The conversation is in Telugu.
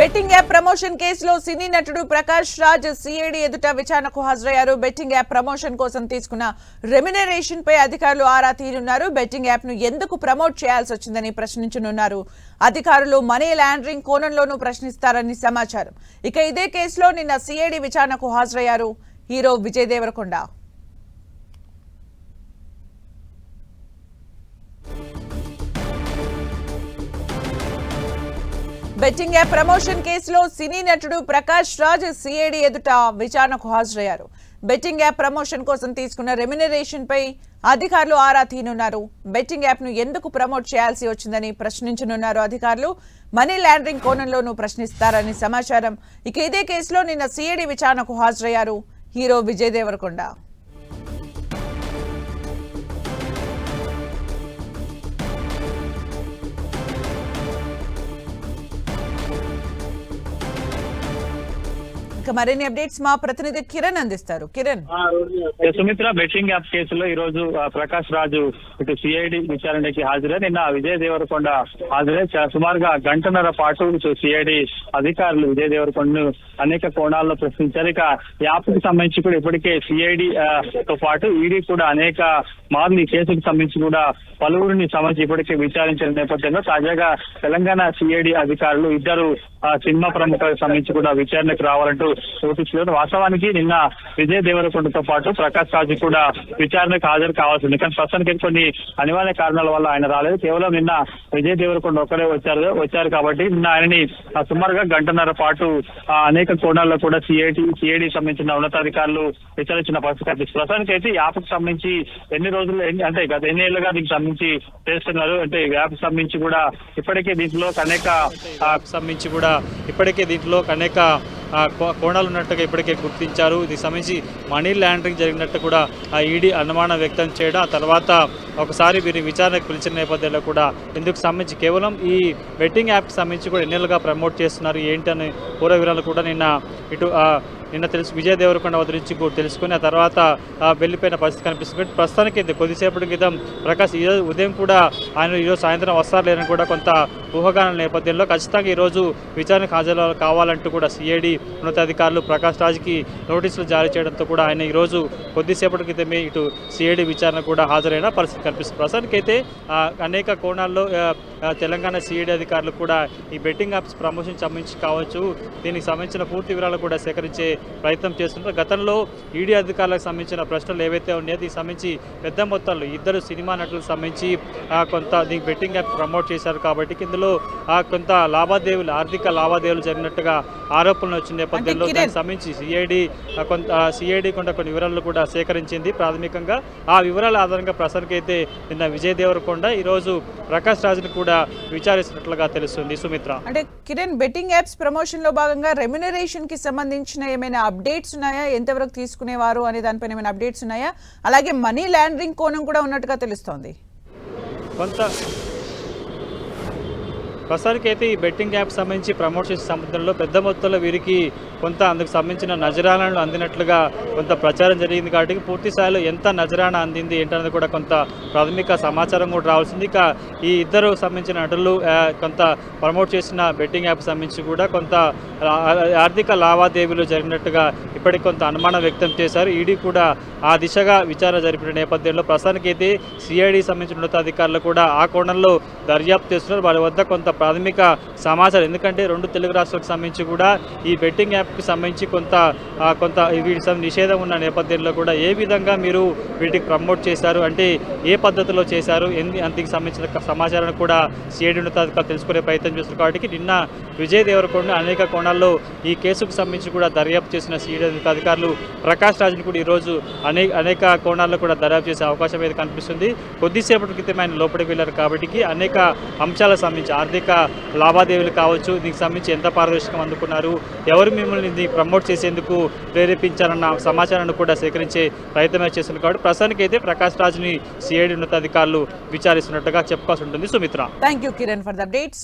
బెట్టింగ్ యాప్ ప్రమోషన్ కేసులో సినీ నటుడు ప్రకాష్ రాజ్ సిఐడి ఎదుట విచారణకు హాజరయ్యారు. బెట్టింగ్ యాప్ ప్రమోషన్ కోసం తీసుకున్న రెమ్యునరేషన్ పై అధికారులు ఆరా తీరున్నారు. బెట్టింగ్ యాప్ను ఎందుకు ప్రమోట్ చేయాల్సి వచ్చిందని ప్రశ్నించనున్నారు. అధికారులు మనీ లాండరింగ్ కోణంలోనూ ప్రశ్నిస్తారని సమాచారం. ఇక ఇదే కేసులో నిన్న సిఐడి విచారణకు హాజరయ్యారు. Hero Vijay Deverakonda. Betting app promotion కేసులో సినీ నటుడు ప్రకాష్ రాజ్ సిఐడి ఎదుట విచారణకు హాజరయ్యారు. బెట్టింగ్ యాప్ ప్రమోషన్ కోసం తీసుకున్న రెమ్యునరేషన్ పై అధికారులు ఆరా తీనున్నారు. బెట్టింగ్ యాప్ను ఎందుకు ప్రమోట్ చేయాల్సి వచ్చిందని ప్రశ్నించనున్నారు అధికారులు. మనీ లాండరింగ్ కోణంలోనూ ప్రశ్నిస్తారని సమాచారం. ఇక ఇదే కేసులో నిన్న సిఐడి విచారణకు హాజరయ్యారు హీరో విజయ్ దేవరకొండ. ఇక మరిన్ని అప్డేట్స్ మా ప్రతినిధి కిరణ్ అందిస్తారు. కిరణ్. సుమిత్ర బెట్టింగ్ యాప్ కేసులో ఈ రోజు ఆ, ప్రకాష్ రాజు ఇటు సిఐడి విచారణకి హాజరై. నిన్న విజయ్ దేవరకొండ హాజరై. సుమారుగా గంటన్నర పాటు ఇటు సిఐడి అధికారులు విజయ్ దేవరకొండను అనేక కోణాల్లో ప్రశ్నించారు. ఇక యాప్కి సంబంధించి కూడా ఇప్పటికే సిఐడి తో పాటు ఈడీ కూడా అనేక మార్లు ఈ కేసుకు సంబంధించి కూడా పలువురిని సంబంధించి ఇప్పటికే విచారించిన నేపథ్యంలో తాజాగా తెలంగాణ సిఐడి అధికారులు ఇద్దరు ఆ, సినిమా ప్రముఖులకు సంబంధించి కూడా విచారణకు రావాలంటూ చూపించలేదు. వాస్తవానికి నిన్న విజయ్ దేవరకొండతో పాటు ప్రకాష్ రాజు కూడా విచారణకు హాజరు కావాల్సింది కానీ ప్రస్తుతానికి కొన్ని అనివార్య కారణాల వల్ల ఆయన రాలేదు. కేవలం నిన్న విజయ్ దేవరకొండ ఒక్కడే వచ్చారు. వచ్చారు కాబట్టి నిన్న ఆయనని సుమారుగా గంటన్నర పాటు అనేక కోణాల్లో కూడా సిఐటి సిఐడి సంబంధించిన ఉన్నతాధికారులు విచారించిన పరిస్థితి కనిపిస్తుంది. ప్రస్తుతానికి అయితే యాప్కి సంబంధించి ఎన్ని రోజులు ఎన్ని అంటే గత ఎన్ని ఏళ్ళుగా దీనికి సంబంధించి చేస్తున్నారు? అంటే యాప్ సంబంధించి కూడా ఇప్పటికే దీంట్లో అనేక ఆ, సంబంధించి కూడా ఇప్పటికే దీంట్లో అనేక కోణాలు ఉన్నట్టుగా ఇప్పటికే గుర్తించారు. దీనికి సంబంధించి మనీ లాండరింగ్ జరిగినట్టు కూడా ఆ ఈడీ అనుమానం వ్యక్తం చేయడం ఆ తర్వాత ఒకసారి వీరి విచారణకు పిలిచిన నేపథ్యంలో కూడా ఇందుకు సంబంధించి కేవలం ఈ వెట్టింగ్ యాప్కి సంబంధించి కూడా ఎన్నెలుగా ప్రమోట్ చేస్తున్నారు. ఏంటని పూర్వ వివరాలు కూడా నిన్న ఇటు నిన్న తెలుసు విజయ్ దేవరకొండ వద్ద నుంచి తెలుసుకుని ఆ తర్వాత వెళ్ళిపోయిన పరిస్థితి కనిపిస్తుంది. ప్రస్తుతానికి ఇది కొద్దిసేపటి క్రితం ప్రకాష్ ఈరోజు ఉదయం కూడా ఆయన ఈరోజు సాయంత్రం వస్తారు లేదని కూడా కొంత ఊహగాన నేపథ్యంలో ఖచ్చితంగా ఈరోజు విచారణకు హాజరు కావాలంటూ కూడా సిఐడి ఉన్నతాధికారులు ప్రకాష్ రాజ్కి నోటీసులు జారీ చేయడంతో కూడా ఆయన ఈరోజు కొద్దిసేపటి క్రితమే ఇటు సిఐడి విచారణ కూడా హాజరైన పరిస్థితి కనిపిస్తుంది. ప్రస్తుతానికైతే అనేక కోణాల్లో తెలంగాణ సిఐడి అధికారులు కూడా ఈ బెట్టింగ్ యాప్స్ ప్రమోషన్ సంబంధించి కావచ్చు దీనికి సంబంధించిన పూర్తి వివరాలు కూడా సేకరించే ప్రయత్నం చేస్తున్నారు. గతంలో ఈడీ అధికారులకు సంబంధించిన ప్రశ్నలు ఏవైతే ఉన్నాయో దీనికి సంబంధించి పెద్ద మొత్తంలో ఇద్దరు సినిమా నటులకు సంబంధించి కొంత దీనికి బెట్టింగ్ యాప్ ప్రమోట్ చేశారు కాబట్టి ఇందులో ఆ, కొంత లావాదేవీలు ఆర్థిక లావాదేవీలు జరిగినట్టుగా ఆరోపణలు వచ్చిన నేపథ్యంలో దానికి సంబంధించి సిఐడి కొంత సిఐడి కొంత కొన్ని వివరాలు కూడా సేకరించింది. ప్రాథమికంగా ఆ వివరాల ఆధారంగా ప్రసాద్కి అయితే నిన్న విజయ్ దేవరకొండ ఈరోజు ప్రకాష్ రాజును కూడా విచారిస్తున్నట్లుగా తెలుస్తుంది. సుమిత్ర. అంటే కిరణ్ బెట్టింగ్ యాప్స్ ప్రమోషన్లో భాగంగా రెమ్యునరేషన్కి సంబంధించిన ఏమైనా అప్డేట్స్ ఉన్నాయా? ఎంతవరకు తీసుకునేవారు అనే దానిపైన ఏమైనా అప్డేట్స్ ఉన్నాయా? అలాగే మనీ లాండరింగ్ కోణం కూడా ఉన్నట్టుగా తెలుస్తోంది. కొంత ప్రస్తుతానికి అయితే ఈ బెట్టింగ్ యాప్ సంబంధించి ప్రమోట్ చేసే పెద్ద మొత్తంలో వీరికి కొంత అందుకు సంబంధించిన నజరాలను అందినట్లుగా కొంత ప్రచారం జరిగింది కాబట్టి పూర్తి స్థాయిలో ఎంత నజరానా అందింది ఏంటన్నది కూడా కొంత ప్రాథమిక సమాచారం కూడా రావాల్సింది. ఇక ఈ ఇద్దరు సంబంధించిన నటులు కొంత ప్రమోట్ చేసిన బెట్టింగ్ యాప్ సంబంధించి కూడా కొంత ఆర్థిక లావాదేవీలు జరిగినట్టుగా ఇప్పటికి కొంత అనుమానం వ్యక్తం చేశారు. ఈడీ కూడా ఆ దిశగా విచారణ జరిపిన నేపథ్యంలో ప్రస్తుతానికి అయితే సిఐడి సంబంధించిన ఉన్నతాధికారులు కూడా ఆ కోణంలో దర్యాప్తు చేస్తున్నారు. వారి వద్ద కొంత ప్రాథమిక సమాచారం ఎందుకంటే రెండు తెలుగు రాష్ట్రాలకు సంబంధించి కూడా ఈ బెట్టింగ్ యాప్ యాప్కి సంబంధించి కొంత కొంత వీటి సం- నిషేధం ఉన్న నేపథ్యంలో కూడా ఏ విధంగా మీరు వీటికి ప్రమోట్ చేశారు? అంటే ఏ పద్ధతిలో చేశారు? ఎన్ని అందుకు సంబంధించిన సమాచారాన్ని కూడా సిఐడి ఉన్నతాధికారులు తెలుసుకునే ప్రయత్నం చేస్తున్నారు కాబట్టి నిన్న విజయ్ దేవరకొండ అనేక కోణాల్లో ఈ కేసుకు సంబంధించి కూడా దర్యాప్తు చేసిన సిఐడి అధికారులు ప్రకాష్ రాజుని కూడా ఈరోజు అనేక అనేక కోణాల్లో కూడా దర్యాప్తు చేసే అవకాశం అయితే కనిపిస్తుంది. కొద్దిసేపటి క్రితం ఆయన లోపలికి వెళ్ళారు కాబట్టి అనేక అంశాలకు సంబంధించి ఆర్థిక లావాదేవీలు కావచ్చు దీనికి సంబంధించి ఎంత పారదర్శకం అందుకున్నారు ఎవరు మిమ్మల్ని ఇది ప్రమోట్ చేసేందుకు ప్రేరేపించారన్న సమాచారాన్ని కూడా సేకరించే ప్రయత్నం చేస్తున్నారు కాబట్టి ప్రస్తుతానికి అయితే ప్రకాష్ రాజ్ని సిఐడి ఉన్నతాధికారులు విచారిస్తున్నట్టుగా చెప్పుకోవాల్సి ఉంటుంది. Sumitra. Thank you Kiran for the updates